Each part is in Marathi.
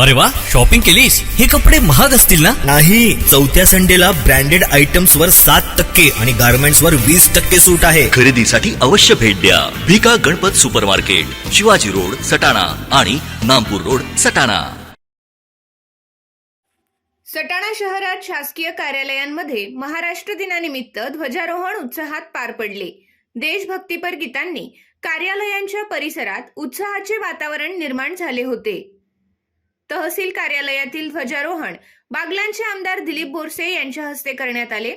अरे वा शॉपिंग केलीस? हे कपडे महाग असतील ना? नाही चौथ्या संडेला ब्रँडेड आयटम्स वर सात टक्के आणि गार्मेंट्स वर वीस टक्के सूट आहे. खरेदीसाठी अवश्य भेट द्या. Bhika Ganpat super market Shivaji road Satana आणि नामपूर रोड सटाणा. सटाणा शहरात शासकीय कार्यालयांमध्ये महाराष्ट्र दिनानिमित्त ध्वजारोहण उत्साहात पार पडले. देशभक्तीपर गीतांनी कार्यालयांच्या परिसरात उत्साहाचे वातावरण निर्माण झाले होते. तहसील कार्यालयातील ध्वजारोहण. बागलांचे आमदार दिलीप बोरसे यांच्या हस्ते करण्यात आले.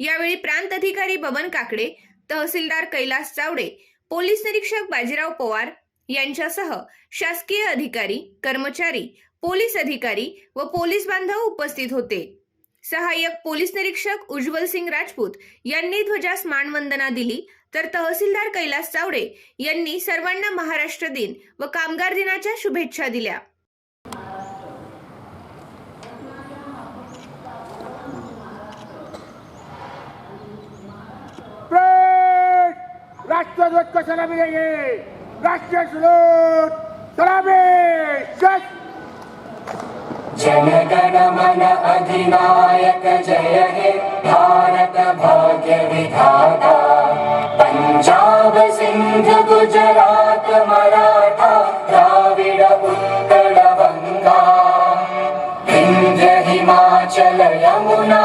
यावेळी प्रांत अधिकारी बबन काकडे तहसीलदार कैलास चावडे पोलीस निरीक्षक बाजीराव पवार यांच्यासह शासकीय अधिकारी कर्मचारी पोलीस अधिकारी व पोलीस बांधव उपस्थित होते. सहाय्यक पोलीस निरीक्षक उज्ज्वल सिंग राजपूत यांनी ध्वजास मानवंदना दिली. तर तहसीलदार कैलास चावडे यांनी सर्वांना महाराष्ट्र दिन व कामगार दिनाच्या शुभेच्छा दिल्या परेड राष्ट्रध्वज को सलामी देंगे राष्ट्रीय सलूट सलामी जनगण मन अधिनायक जय हे भारत भाग्य विधाता। पंजाब सिंध गुजरात मराठा द्राविड उत्कल बंगा। विंध्य हिमाचल यमुना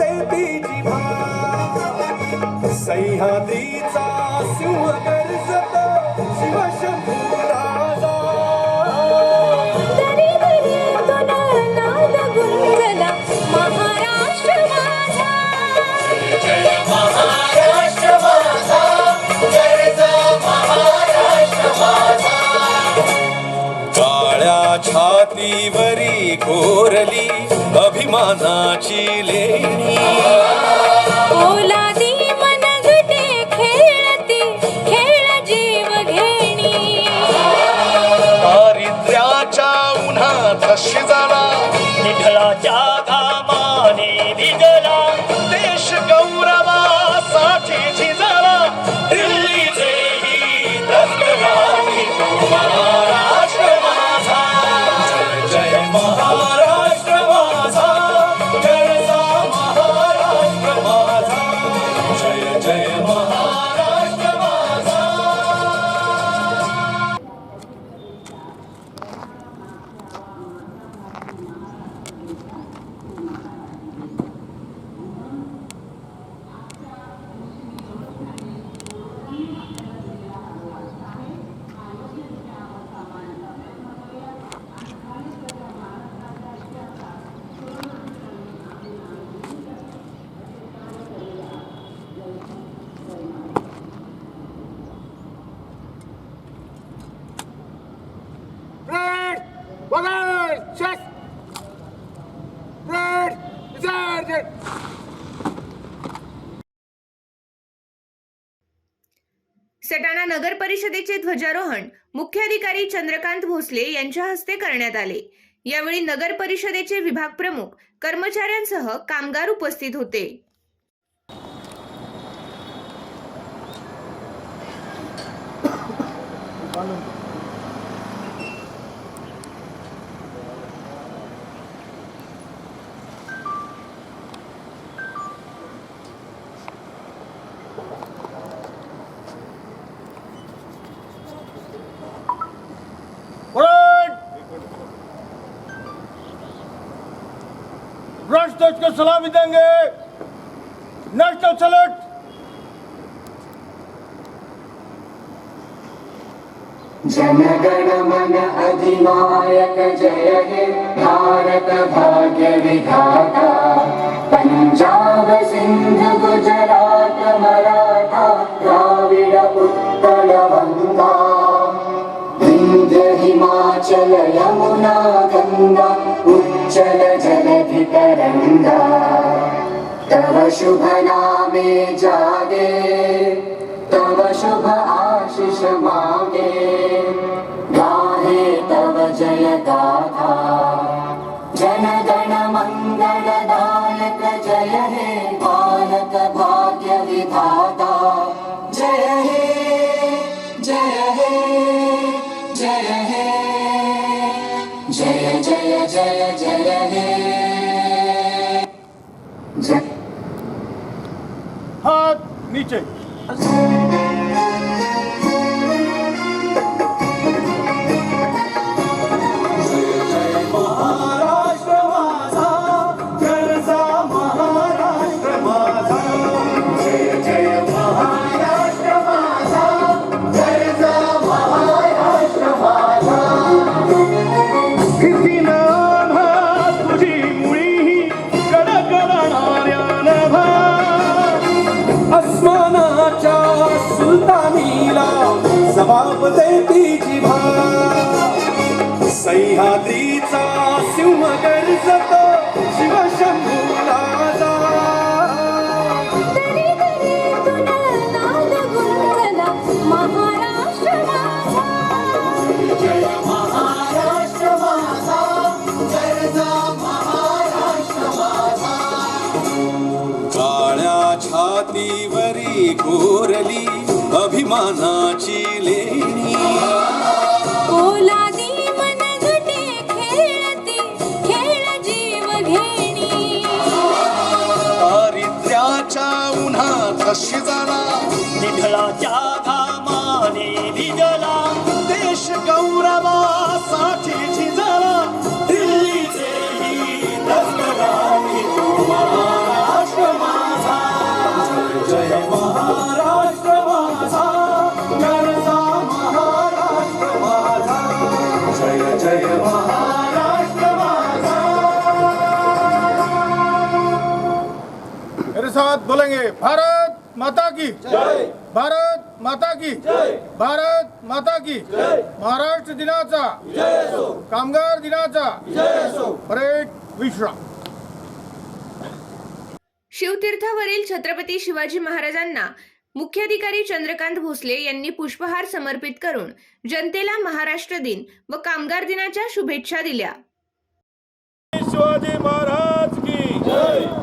देती जिभा सह्याद्रीचा सिंह गर्जत शिवशंभू राजा. दरी दरीतून नाद गुंजला. महाराष्ट्र माझा. महाराष्ट्र माझा. गरजा महाराष्ट्र माझा. काळ्या छातीवरी कोरली. अभिमानाची लेणी. परेड विसर्जन सटाणा नगर परिषदेचे ध्वजारोहण मुख्याधिकारी चंद्रकांत भोसले यांच्या हस्ते करण्यात आले. यावेळी नगर परिषदेचे विभाग प्रमुख कर्मचाऱ्यांसह कामगार उपस्थित होते. स्टेज को सलामी देंगे। नेशनल सैल्यूट जनगणमन अधिनायक जय हे भारत भाग्य विधाता। पंजाब सिंध गुजरात मराठा द्राविड उत्कल बंगा विंध्य हिमाचल यमुना गंगा जलधि तरंगा तव शुभ नामे जागे तव शुभ आशीष मागे। गाहे तव जय गाथा जन गण मंगलदायक जय हे भारत भाग्य विधाता। जय हे जय हे जय हे जय जय जय जय हे जय हाथ नीचे जबाब देती सह्याद्रीचा सिंह गर्जत शिवशंभूला काळ्या छातीवरी कोरली अभिमानाची शिजाला विठ्ठलाच्या घामाने भिजला देश गौरवासाठी झिजला दिल्लीचे ही दस्तराणी महाराष्ट्र माझा जय महाराष्ट्र माझा. गरजा महाराष्ट्र माझा. जय जय महाराष्ट्र माझा. मेरे साथ बोलेंगे भारत! माता की। जय। भारत माता की। जय। भारत माता की। जय। महाराष्ट्र दिनाचा। जय कामगार दिनाचा। जय परेड विश्राम। शिवतीर्थावरील छत्रपती शिवाजी महाराजांना मुख्याधिकारी चंद्रकांत भोसले यांनी पुष्पहार समर्पित करून जनतेला महाराष्ट्र दिन व कामगार दिनाच्या शुभेच्छा दिल्या. शिवाजी महाराज की। जय।